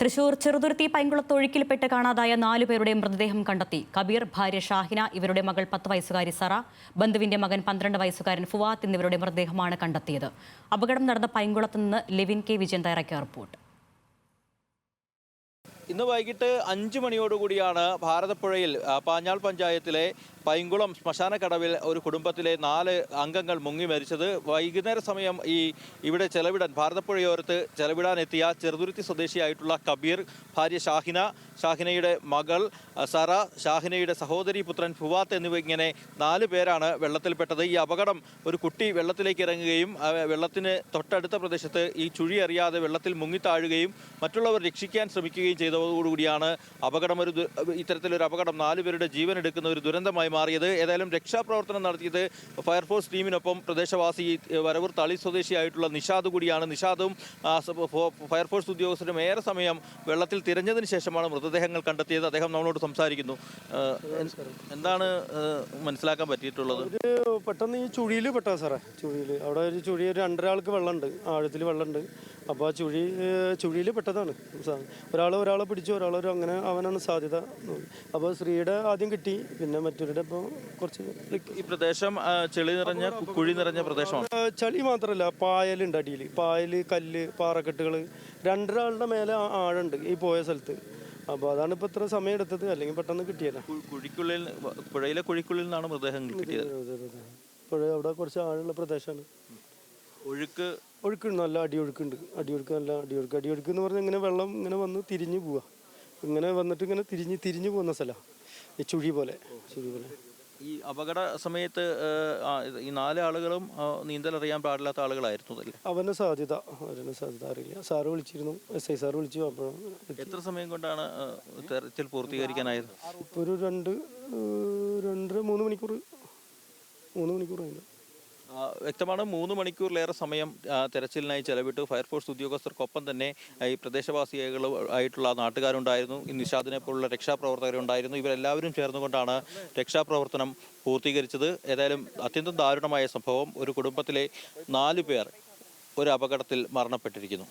തൃശൂർ ചെറുതുരുത്തി പൈങ്കുളത്ത് ഒഴുക്കിൽപ്പെട്ട് കാണാതായ നാലുപേരുടെ മൃതദേഹം കണ്ടെത്തി. കബീർ ഭാര്യ ഷാഹിന ഇവരുടെ മകൾ പത്ത് വയസ്സുകാരി സറ ബന്ധുവിന്റെ മകൻ പന്ത്രണ്ട് വയസ്സുകാരൻ ഫുവാത്ത് എന്നിവരുടെ മൃതദേഹമാണ് കണ്ടെത്തിയത്. അപകടം നടന്ന പൈങ്കുളത്ത് നിന്ന് ലെവിൻ കെ. വിജയൻ തയ്യാറാക്കിയ റിപ്പോർട്ട്. ഇന്ന് വൈകിട്ട് അഞ്ച് മണിയോടുകൂടിയാണ് ഭാരതപ്പുഴയിൽ പാഞ്ഞാൾ പഞ്ചായത്തിലെ പൈങ്കുളം ശ്മശാനക്കടവിൽ ഒരു കുടുംബത്തിലെ നാല് അംഗങ്ങൾ മുങ്ങി മരിച്ചത്. വൈകുന്നേര സമയം ഈ ഇവിടെ ചെലവിടാൻ ഭാരതപ്പുഴയോരത്ത് ചെലവിടാനെത്തിയ ചെറുതുരുത്തി സ്വദേശിയായിട്ടുള്ള കബീർ ഭാര്യ ഷാഹിന ഷാഹിനയുടെ മകൾ സറ ഷാഹിനയുടെ സഹോദരി പുത്രൻ ഫുവാത്ത് എന്നിവ ഇങ്ങനെ നാല് പേരാണ് വെള്ളത്തിൽപ്പെട്ടത്. ഈ അപകടം ഒരു കുട്ടി വെള്ളത്തിലേക്ക് ഇറങ്ങുകയും വെള്ളത്തിന് തൊട്ടടുത്ത പ്രദേശത്ത് ഈ ചുഴി അറിയാതെ വെള്ളത്തിൽ മുങ്ങിത്താഴുകയും മറ്റുള്ളവർ രക്ഷിക്കാൻ ശ്രമിക്കുകയും ചെയ്തതോടുകൂടിയാണ് അപകടം. ഒരു ഇത്തരത്തിലൊരു അപകടം നാല് പേരുടെ ജീവൻ എടുക്കുന്ന ഒരു ദുരന്തമായി മാറിയത്. ഏതായാലും രക്ഷാപ്രവർത്തനം നടത്തിയത് ഫയർഫോഴ്സ് ടീമിനൊപ്പം പ്രദേശവാസി വരവൂർ തളി സ്വദേശിയായിട്ടുള്ള നിഷാദ് കൂടിയാണ്. നിഷാദും ഫയർഫോഴ്സ് ഉദ്യോഗസ്ഥരും ഏറെ സമയം വെള്ളത്തിൽ തിരഞ്ഞതിന് ശേഷമാണ് മൃതദേഹങ്ങൾ കണ്ടെത്തിയത്. അദ്ദേഹം നമ്മളോട് സംസാരിക്കുന്നു. എന്താണ് മനസ്സിലാക്കാൻ പറ്റിയിട്ടുള്ളത്? പെട്ടെന്ന് ഈ ചുഴിയിൽ പെട്ടാ സാറേ? ചുഴിയിൽ. അവിടെ ഒരു ചുഴി ഒരു രണ്ടൊരാൾക്ക് വെള്ളമുണ്ട്. ആഴത്തിൽ വെള്ളമുണ്ട്. അപ്പോൾ ആ ചുഴി ചുഴിയിൽ പെട്ടതാണ്. ഒരാൾ ഒരാളെ പിടിച്ചു ഒരാളൊരു അങ്ങനെ അവനാണ് സാധ്യത. അപ്പോൾ സ്ത്രീയുടെ ആദ്യം കിട്ടി. പിന്നെ മറ്റൊരുടെ ഇപ്പോൾ കുറച്ച് ഈ പ്രദേശം ചെളി നിറഞ്ഞ കുഴി നിറഞ്ഞ പ്രദേശമാണ്. ചളി മാത്രമല്ല പായലുണ്ട് അടിയിൽ. പായൽ കല്ല് പാറക്കെട്ടുകൾ രണ്ടൊരാളുടെ മേലെ ആഴുണ്ട് ഈ പോയ സ്ഥലത്ത്. അപ്പോൾ അതാണ് ഇപ്പോൾ ഇത്ര സമയം എടുത്തത്. അല്ലെങ്കിൽ പെട്ടെന്ന് കിട്ടിയല്ല. കുഴിക്കുള്ളിൽ പുഴയിലെ കുഴിക്കുള്ളിൽ നിന്നാണ് മൃതദേഹങ്ങൾ കിട്ടിയത്. പുഴ അവിടെ കുറച്ച് ആഴമുള്ള പ്രദേശമാണ്. ഒഴുക്ക് ഒഴുക്കുണ്ട് നല്ല അടിയൊഴുക്കുണ്ട്. അടിയൊഴുക്ക് നല്ല അടിയൊഴുക്ക്. അടിയൊഴുക്ക് എന്ന് പറഞ്ഞാൽ ഇങ്ങനെ വെള്ളം ഇങ്ങനെ വന്ന് തിരിഞ്ഞു പോവാ. ഇങ്ങനെ വന്നിട്ട് ഇങ്ങനെ തിരിഞ്ഞ് തിരിഞ്ഞു പോകുന്ന സ്ഥലമാണ് ഈ ചുഴി പോലെ. ചുഴി പോലെ. ഈ അപകട സമയത്ത് ഈ നാല് ആളുകളും നീന്തൽ അറിയാൻ പാടില്ലാത്ത ആളുകളായിരുന്നു അല്ലേ അവന്റെ സാധ്യത അവരുടെ സാധ്യത അറിയില്ല. സാറ് വിളിച്ചിരുന്നു എസ് ഐ സാർ വിളിച്ചു അപ്പോൾ എത്ര സമയം കൊണ്ടാണ് തെരച്ചിൽ പൂർത്തീകരിക്കാനായത്? ഒരു രണ്ട് രണ്ടര മൂന്ന് മണിക്കൂർ മൂന്ന് മണിക്കൂർ കഴിഞ്ഞു. വ്യക്തമാണ്. മൂന്ന് മണിക്കൂറിലേറെ സമയം തെരച്ചിലിനായി ചെലവിട്ടു. ഫയർഫോഴ്സ് ഉദ്യോഗസ്ഥർക്കൊപ്പം തന്നെ ഈ പ്രദേശവാസികളും ആയിട്ടുള്ള നാട്ടുകാരുണ്ടായിരുന്നു. നിഷാദിനെ പോലുള്ള രക്ഷാപ്രവർത്തകരുണ്ടായിരുന്നു ഇവരെല്ലാവരും ചേർന്നുകൊണ്ടാണ് രക്ഷാപ്രവർത്തനം പൂർത്തീകരിച്ചത്. ഏതായാലും അത്യന്തം ദാരുണമായ സംഭവം. ഒരു കുടുംബത്തിലെ നാലു പേർ ഒരു അപകടത്തിൽ മരണപ്പെട്ടിരിക്കുന്നു.